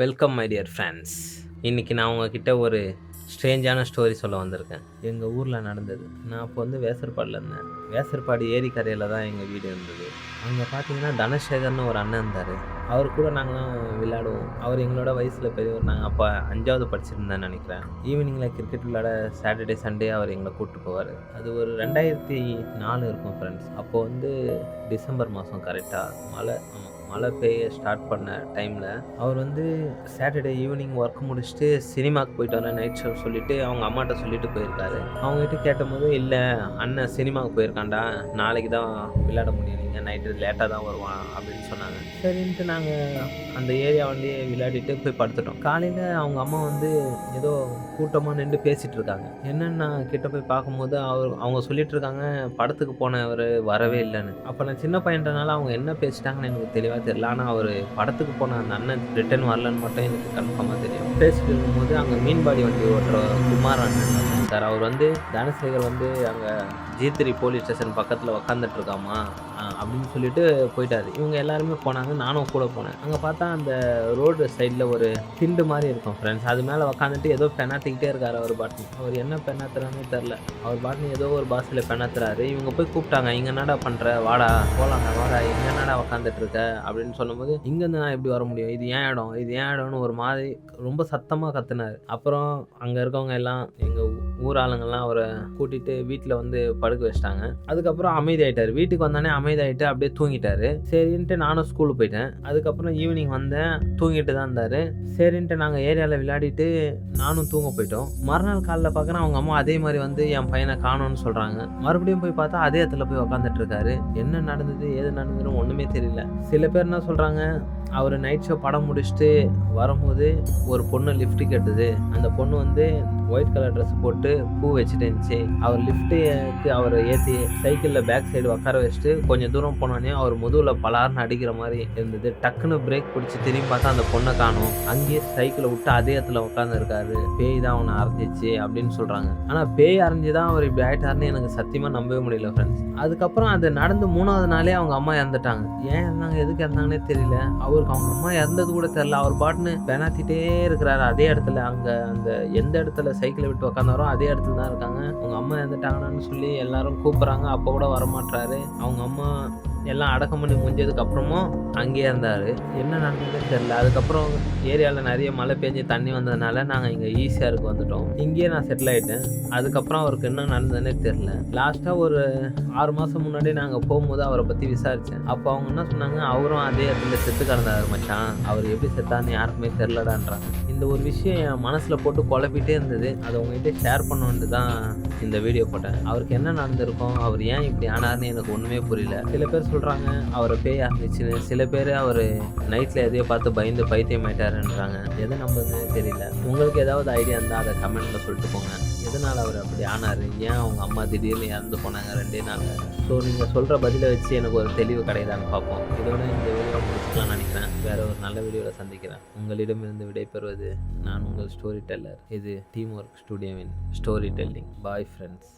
Welcome my dear friends இன்றைக்கி நான் உங்ககிட்ட ஒரு ஸ்ட்ரேஞ்சான ஸ்டோரி சொல்ல வந்திருக்கேன். எங்கள் ஊரில் நடந்தது. நான் அப்போ வந்து வேசர்பாடில் இருந்தேன். வேசர்பாடி ஏரிக்கரையில் தான் எங்கள் வீடு இருந்தது. அங்கே பார்த்தீங்கன்னா தனசேகர்னு ஒரு அண்ணன் இருந்தார். அவர் கூட நாங்களாம் விளையாடுவோம். அவர் எங்களோட வயசில் பெரியவர். நாங்கள் அப்போ அஞ்சாவது படிச்சிருந்தேன் நினைக்கிறேன். ஈவினிங்கில் கிரிக்கெட் விளையாட சாட்டர்டே சண்டே அவர் எங்களை கூப்பிட்டு போவார். அது ஒரு ரெண்டாயிரத்தி நாலு இருக்கும் ஃப்ரெண்ட்ஸ் அப்போது வந்து டிசம்பர் மாதம் கரெக்டாக மழை. ஆமாம் மழை பெய்ய ஸ்டார்ட் பண்ண டைமில் அவர் வந்து சாட்டர்டே ஈவினிங் ஒர்க் முடிச்சுட்டு சினிமாவுக்கு போயிட்டு வரேன் நைட் ஷோ சொல்லிட்டு அவங்க அம்மாட்ட சொல்லிட்டு போயிருக்காரு. அவங்ககிட்ட கேட்டபோது இல்லை அண்ணன் சினிமாவுக்கு போயிருக்காண்டா நாளைக்கு தான் விளையாட முடியும் நீங்கள் நைட்டு லேட்டாக தான் வருவான் அப்படின்னு சொன்னாங்க. சரின்ட்டு நாங்கள் அந்த ஏரியா வந்து விளையாடிட்டு போய் படுத்துட்டோம். காலையில் அவங்க அம்மா வந்து ஏதோ கூட்டமாக நின்று பேசிகிட்டு இருக்காங்க. என்னன்னு நான் கிட்ட போய் பார்க்கும்போது அவர் அவங்க சொல்லிட்டு இருக்காங்க படத்துக்கு போனவர் வரவே இல்லைன்னு. அப்போ நான் சின்ன பையன்றனால அவங்க என்ன பேசிட்டாங்கன்னு எனக்கு தெளிவாக தெரியல. ஆனால் அவர் படத்துக்கு போன அந்த அண்ணன் ரிட்டர்ன் வரலன்னு மட்டும் எனக்கு கன்ஃபார்மாக தெரியும். பேசிட்டு இருக்கும்போது அங்கே மீன்பாடி வண்டி ஓட்டுற குமார் அண்ணன் சார் அவர் வந்து தனசேகர் வந்து அங்கே ஜீத்திரி போலீஸ் ஸ்டேஷன் பக்கத்தில் உக்காந்துட்டு இருக்காமா அப்படின்னு சொல்லிட்டு போயிட்டாரு. இவங்க எல்லாருமே போனாங்க. நானும் கூட போனேன். அங்கே பார்த்தா அந்த ரோடு சைடில் ஒரு திண்டு மாதிரி இருக்கும் ஃப்ரெண்ட்ஸ் அது மேலே உக்காந்துட்டு ஏதோ பெண்ணாத்திக்கிட்டே இருக்காரு அவர் பாட்டு அவர் என்ன பெண்ணாத்துறான்னு தெரில அவர் பாட்டு ஏதோ ஒரு பாஷையில் பெண்ணாத்துறாரு இவங்க போய் கூப்பிட்டாங்க. இங்கே என்னடா பண்ணுற வாடா போலாங்க வாடா. இங்கே என்னடா உக்காந்துட்டு இருக்க அப்படின்னு சொல்லும்போது இங்கேருந்து நான் எப்படி வர முடியும்? இது ஏன் இடம்? இது ஏன் இடம்னு ஒரு மாதிரி ரொம்ப சத்தமாக கத்துனார். அப்புறம் அங்கே இருக்கவங்க எல்லாம் எங்கள் ஊர் ஆளுங்கள்லாம் அவரை கூட்டிகிட்டு வீட்டில் வந்து படுக்க வச்சிட்டாங்க. அதுக்கப்புறம் அமைதியாயிட்டார். வீட்டுக்கு வந்தானே அமைதியாயிட்டு அப்படியே தூங்கிட்டாரு. சரின்ட்டு நானும் ஸ்கூலுக்கு போயிட்டேன். அதுக்கப்புறம் ஈவினிங் வந்தேன். தூங்கிட்டு தான் இருந்தார். சரின்ட்டு நாங்கள் ஏரியாவில் விளையாடிட்டு நானும் தூங்க போயிட்டோம். மறுநாள் காலைல பார்க்குறேன் அவங்க அம்மா அதே மாதிரி வந்து என் பையனை காணோன்னு சொல்கிறாங்க மறுபடியும் போய் பார்த்தா அதே இடத்துல போய் உக்காந்துட்டு இருக்காரு. என்ன நடந்தது ஏது நடந்ததுன்னு ஒன்றுமே தெரியல. சில பேர் என்ன சொல்கிறாங்க அவர் நைட் ஷோ படம் முடிச்சுட்டு வரும்போது ஒரு பொண்ணு லிஃப்ட் கேட்டது. அந்த பொண்ணு வந்து ஒயிட் கலர் ட்ரெஸ் போட்டு பூ வச்சுட்டு இருந்துச்சு. அவர் லிஃப்ட்டுக்கு அவரை ஏற்றி சைக்கிளில் பேக் சைடு உட்கார வச்சுட்டு கொஞ்சம் தூரம் போனோடனே அவர் முதுகில் பலார்னு அடிக்கிற மாதிரி இருந்தது. டக்குன்னு பிரேக் பிடிச்சி திரும்பி பார்த்தா அந்த பொண்ணை காணும். அங்கேயே சைக்கிளை விட்டு அதே இடத்துல உட்காந்துருக்காரு பேய் தான் அவனை அரைஞ்சிச்சு அப்படின்னு சொல்கிறாங்க ஆனால் பேய் அரைஞ்சு தான் அவர் இப்படி ஆகிட்டாருன்னு எனக்கு சத்தியமாக நம்பவே முடியல ஃப்ரெண்ட்ஸ் அதுக்கப்புறம் அது நடந்து மூணாவது நாளே அவங்க அம்மா இறந்துட்டாங்க. ஏன் இருந்தாங்க எதுக்கு இறந்தாங்கன்னே தெரியல. அவருக்கு அவங்க அம்மா இறந்தது கூட தெரில அவர் பாட்டுன்னு பெனாத்திட்டே இருக்கிறாரு. அதே இடத்துல அங்கே அந்த எந்த இடத்துல சைக்கிளை விட்டு உட்காந்தாரோ அதே இடத்துல தான் இருக்காங்க. அவங்க அம்மா இறந்துட்டாங்கன்னு சொல்லி எல்லாரும் கூப்பிட்றாங்க. அப்போ கூட வரமாட்டாரு அவங்க அம்மா எல்லாம் அடக்கம் பண்ணி முடிஞ்சதுக்கு அப்புறமும் அங்கேயே இருந்தார். என்ன நடந்ததுன்னு தெரில அதுக்கப்புறம் ஏரியாவில் நிறைய மழை பெஞ்சு தண்ணி வந்ததுனால நாங்கள் இங்கே ஈஸியாருக்கு வந்துட்டோம். இங்கேயே நான் செட்டில் ஆகிட்டேன் அதுக்கப்புறம் அவருக்கு என்ன நடந்ததுன்னே தெரில லாஸ்ட்டாக ஒரு ஆறு மாதம் முன்னாடி நாங்கள் போகும்போது அவரை பற்றி விசாரித்தேன் அப்போ அவங்க என்ன சொன்னாங்க? அவரும் அதே இடத்துல செத்து கிடந்தாரு மச்சான். அவர் எப்படி செத்தான்னு யாருக்குமே தெரிலடான்றாங்க இந்த ஒரு விஷயம் என் மனசில் போட்டு குழப்பிட்டே இருந்தது. அதை உங்ககிட்ட ஷேர் பண்ணணுன்ட்டு தான் இந்த வீடியோ போட்டேன். அவருக்கு என்ன நடந்திருக்கும்? அவர் ஏன் இப்படி ஆனார்னு எனக்கு ஒன்றுமே புரியல. சில பேர் சொல்கிறாங்க அவரை பேய் ஆரம்பிச்சுன்னு சில பேர் அவர் நைட்டில் எதையோ பார்த்து பயந்து பைத்தியம் ஆயிட்டாருன்றாங்க எதை நம்புறதுன்னு தெரியல. உங்களுக்கு ஏதாவது ஐடியா இருந்தால் அதை கமெண்ட்டில் சொல்லிட்டு போங்க. எதனால் அவர் அப்படி ஆனார்? ஏன் அவங்க அம்மா திடீர்னு இறந்து போனாங்க ரெண்டே நாளில்? ஸோ நீங்கள் சொல்கிற பதிலை வச்சு எனக்கு ஒரு தெளிவு கிடையாதான்னு பார்ப்போம். இதோட இந்த வீடியோ முடிச்சுக்கலாம் நினைக்கிறேன். வேற ஒரு நல்ல வீடியோவில் சந்திக்கிறேன். உங்களிடமிருந்து விடைபெறுவது நான் உங்கள் ஸ்டோரி டெல்லர் இது டீம் ஒர்க் ஸ்டுடியோவின் ஸ்டோரி டெல்லிங் பாய் ஃப்ரெண்ட்ஸ்